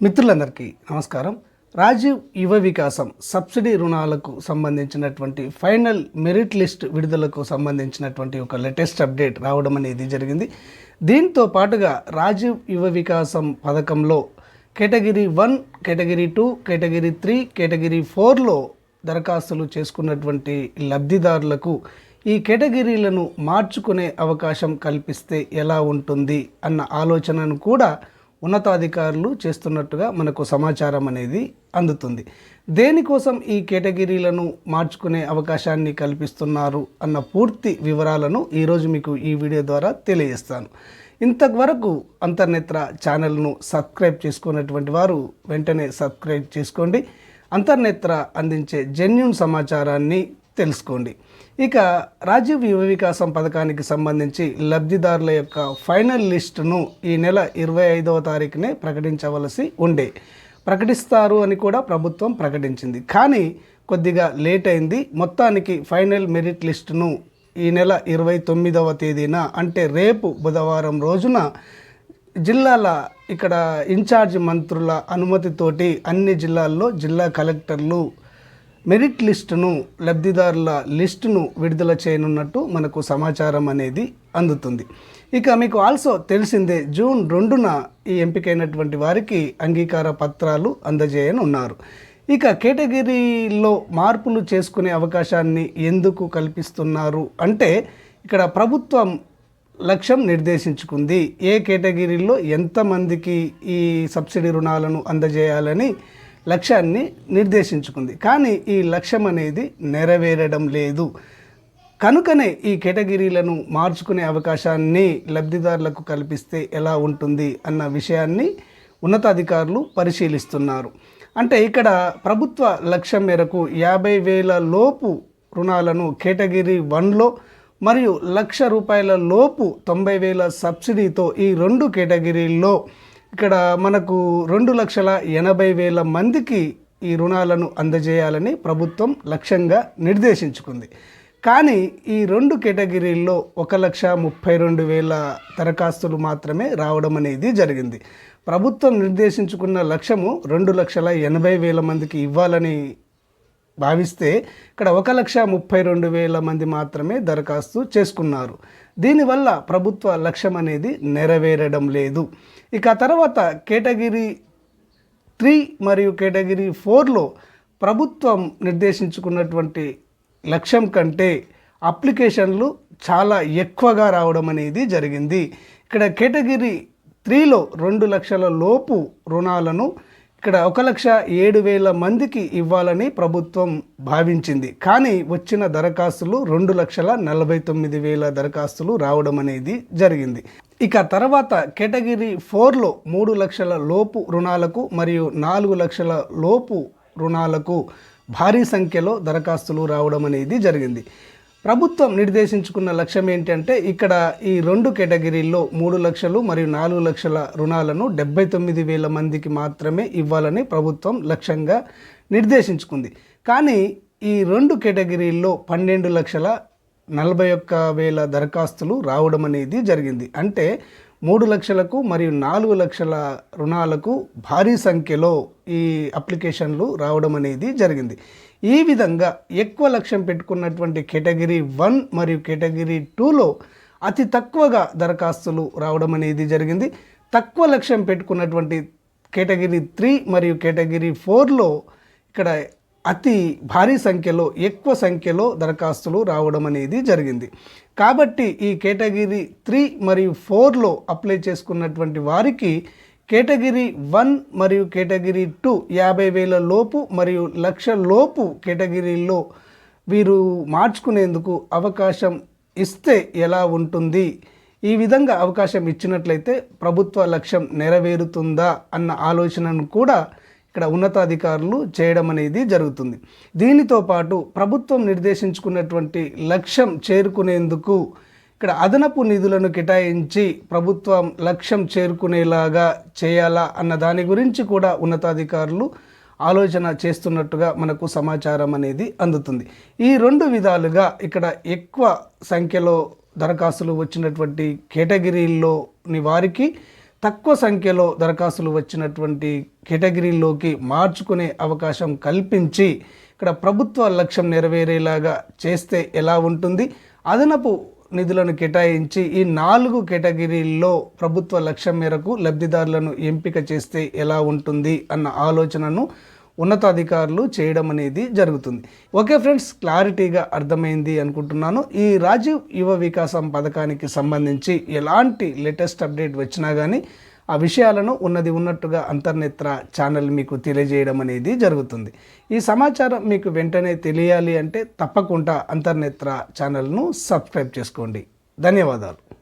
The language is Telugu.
మిత్రులందరికీ నమస్కారం. రాజీవ్ యువ వికాసం సబ్సిడీ రుణాలకు సంబంధించినటువంటి ఫైనల్ మెరిట్ లిస్ట్ విడుదలకు సంబంధించినటువంటి ఒక లేటెస్ట్ అప్డేట్ రావడం అనేది జరిగింది. దీంతో పాటుగా రాజీవ్ యువ వికాసం పథకంలో category one category two category three category ఫోర్లో దరఖాస్తులు చేసుకున్నటువంటి లబ్ధిదారులకు ఈ కేటగిరీలను మార్చుకునే అవకాశం కల్పిస్తే ఎలా ఉంటుంది అన్న ఆలోచనను కూడా ఉన్నతాధికారులు చేస్తున్నట్టుగా మనకు సమాచారం అనేది అందుతుంది. దేనికోసం ఈ కేటగిరీలను మార్చుకునే అవకాశాన్ని కల్పిస్తున్నారు అన్న పూర్తి వివరాలను ఈరోజు మీకు ఈ వీడియో ద్వారా తెలియజేస్తాను. ఇంతవరకు అంతర్నేత్ర ఛానల్ను సబ్స్క్రైబ్ చేసుకున్నటువంటి వారు వెంటనే సబ్స్క్రైబ్ చేసుకోండి. అంతర్నేత్ర అందించే జెన్యున్ సమాచారాన్ని తెలుసుకోండి. ఇక రాజీవ్ యువ వికాసం పథకానికి సంబంధించి లబ్ధిదారుల యొక్క ఫైనల్ లిస్టును ఈ నెల ఇరవై ఐదవ తారీఖునే ప్రకటించవలసి ఉండే. ప్రకటిస్తారు అని కూడా ప్రభుత్వం ప్రకటించింది. కానీ కొద్దిగా లేట్ అయింది. మొత్తానికి ఫైనల్ మెరిట్ లిస్టును ఈ నెల ఇరవై తొమ్మిదవ తేదీన అంటే రేపు బుధవారం రోజున జిల్లాల ఇక్కడ ఇన్ఛార్జ్ మంత్రుల అనుమతితోటి అన్ని జిల్లాల్లో జిల్లా కలెక్టర్లు మెరిట్ లిస్టును లబ్ధిదారుల లిస్టును విడుదల చేయనున్నట్టు మనకు సమాచారం అనేది అందుతుంది. ఇక మీకు ఆల్సో తెలిసిందే జూన్ రెండున ఈ ఎంపికైనటువంటి వారికి అంగీకార పత్రాలు అందజేయనున్నారు. ఇక కేటగిరీలో మార్పులు చేసుకునే అవకాశాన్ని ఎందుకు కల్పిస్తున్నారు అంటే ఇక్కడ ప్రభుత్వం లక్ష్యం నిర్దేశించుకుంది. ఏ కేటగిరీలో ఎంతమందికి ఈ సబ్సిడీ రుణాలను అందజేయాలని లక్ష్యాన్ని నిర్దేశించుకుంది. కానీ ఈ లక్ష్యం అనేది నెరవేరడం లేదు. కనుకనే ఈ కేటగిరీలను మార్చుకునే అవకాశాన్ని లబ్ధిదారులకు కల్పిస్తే ఎలా ఉంటుంది అన్న విషయాన్ని ఉన్నతాధికారులు పరిశీలిస్తున్నారు. అంటే ఇక్కడ ప్రభుత్వ లక్ష్యం మేరకు యాభై వేల లోపు రుణాలను కేటగిరీ వన్లో మరియు లక్ష రూపాయల లోపు తొంభై వేల సబ్సిడీతో ఈ రెండు కేటగిరీల్లో ఇక్కడ మనకు రెండు లక్షల ఎనభై వేల మందికి ఈ రుణాలను అందజేయాలని ప్రభుత్వం లక్ష్యంగా నిర్దేశించుకుంది. కానీ ఈ రెండు కేటగిరీల్లో ఒక లక్ష ముప్పై రెండు వేల దరఖాస్తులు మాత్రమే రావడం అనేది జరిగింది. ప్రభుత్వం నిర్దేశించుకున్న లక్ష్యము రెండు లక్షల ఎనభై వేల మందికి ఇవ్వాలని భావిస్తే ఇక్కడ ఒక లక్ష ముప్పై రెండు వేల మంది మాత్రమే దరఖాస్తు చేసుకున్నారు. దీనివల్ల ప్రభుత్వ లక్ష్యం అనేది నెరవేరడం లేదు. ఇక తర్వాత కేటగిరీ త్రీ మరియు కేటగిరీ ఫోర్లో ప్రభుత్వం నిర్దేశించుకున్నటువంటి లక్ష్యం కంటే అప్లికేషన్లు చాలా ఎక్కువగా రావడం అనేది జరిగింది. ఇక్కడ కేటగిరీ త్రీలో రెండు లక్షల లోపు రుణాలను ఇక్కడ ఒక లక్ష ఏడు వేల మందికి ఇవ్వాలని ప్రభుత్వం భావించింది. కానీ వచ్చిన దరఖాస్తులు రెండు లక్షల నలభై తొమ్మిది వేల దరఖాస్తులు రావడం అనేది జరిగింది. ఇక తర్వాత కేటగిరీ ఫోర్లో మూడు లక్షల లోపు రుణాలకు మరియు నాలుగు లక్షల లోపు రుణాలకు భారీ సంఖ్యలో దరఖాస్తులు రావడం అనేది జరిగింది. ప్రభుత్వం నిర్దేశించుకున్న లక్ష్యం ఏంటంటే ఇక్కడ ఈ రెండు కేటగిరీల్లో మూడు లక్షలు మరియు నాలుగు లక్షల రుణాలను డెబ్బై తొమ్మిది వేల మందికి మాత్రమే ఇవ్వాలని ప్రభుత్వం లక్ష్యంగా నిర్దేశించుకుంది. కానీ ఈ రెండు కేటగిరీల్లో పన్నెండు లక్షల నలభై ఒక్క వేల దరఖాస్తులు రావడం అనేది జరిగింది. అంటే మూడు లక్షలకు మరియు నాలుగు లక్షల రుణాలకు భారీ సంఖ్యలో ఈ అప్లికేషన్లు రావడం అనేది జరిగింది. ఈ విధంగా ఎక్కువ లక్ష్యం పెట్టుకున్నటువంటి కేటగిరీ వన్ మరియు కేటగిరీ టూలో అతి తక్కువగా దరఖాస్తులు రావడం అనేది జరిగింది. తక్కువ లక్ష్యం పెట్టుకున్నటువంటి కేటగిరీ త్రీ మరియు కేటగిరీ ఫోర్లో ఇక్కడ అతి భారీ సంఖ్యలో ఎక్కువ సంఖ్యలో దరఖాస్తులు రావడం అనేది జరిగింది. కాబట్టి ఈ కేటగిరీ త్రీ మరియు ఫోర్లో అప్లై చేసుకున్నటువంటి వారికి కేటగిరీ వన్ మరియు కేటగిరీ టూ యాభై వేల లోపు మరియు లక్ష లోపు కేటగిరీల్లో వీరు మార్చుకునేందుకు అవకాశం ఇస్తే ఎలా ఉంటుంది? ఈ విధంగా అవకాశం ఇచ్చినట్లయితే ప్రభుత్వ లక్ష్యం నెరవేరుతుందా అన్న ఆలోచనను కూడా ఇక్కడ ఉన్నతాధికారులు చేయడం అనేది జరుగుతుంది. దీనితో పాటు ప్రభుత్వం నిర్దేశించుకున్నటువంటి లక్ష్యం చేరుకునేందుకు ఇక్కడ అదనపు నిధులను కేటాయించి ప్రభుత్వం లక్ష్యం చేరుకునేలాగా చేయాలా అన్న దాని గురించి కూడా ఉన్నతాధికారులు ఆలోచన చేస్తున్నట్టుగా మనకు సమాచారం అనేది అందుతుంది. ఈ రెండు విధాలుగా ఇక్కడ ఎక్కువ సంఖ్యలో దరఖాస్తులు వచ్చినటువంటి కేటగిరీల్లోని వారికి తక్కువ సంఖ్యలో దరఖాస్తులు వచ్చినటువంటి కేటగిరీలోకి మార్చుకునే అవకాశం కల్పించి ఇక్కడ ప్రభుత్వ లక్ష్యం నెరవేరేలాగా చేస్తే ఎలా ఉంటుంది? అదనపు నిధులను కేటాయించి ఈ నాలుగు కేటగిరీల్లో ప్రభుత్వ లక్ష్యం మేరకు లబ్ధిదారులను ఎంపిక చేస్తే ఎలా ఉంటుంది? అన్న ఆలోచనను ఉన్నతాధికారులు చేయడం అనేది జరుగుతుంది. ఓకే ఫ్రెండ్స్ క్లారిటీగా అర్థమైంది అనుకుంటున్నాను. ఈ రాజీవ్ యువ వికాసం పథకానికి సంబంధించి ఎలాంటి లేటెస్ట్ అప్డేట్ వచ్చినా కానీ ఆ విషయాలను ఉన్నది ఉన్నట్టుగా అంతర్నేత్ర ఛానల్ మీకు తెలియజేయడం అనేది జరుగుతుంది. ఈ సమాచారం మీకు వెంటనే తెలియాలి అంటే తప్పకుండా అంతర్నేత్ర ఛానల్ను సబ్స్క్రైబ్ చేసుకోండి. ధన్యవాదాలు.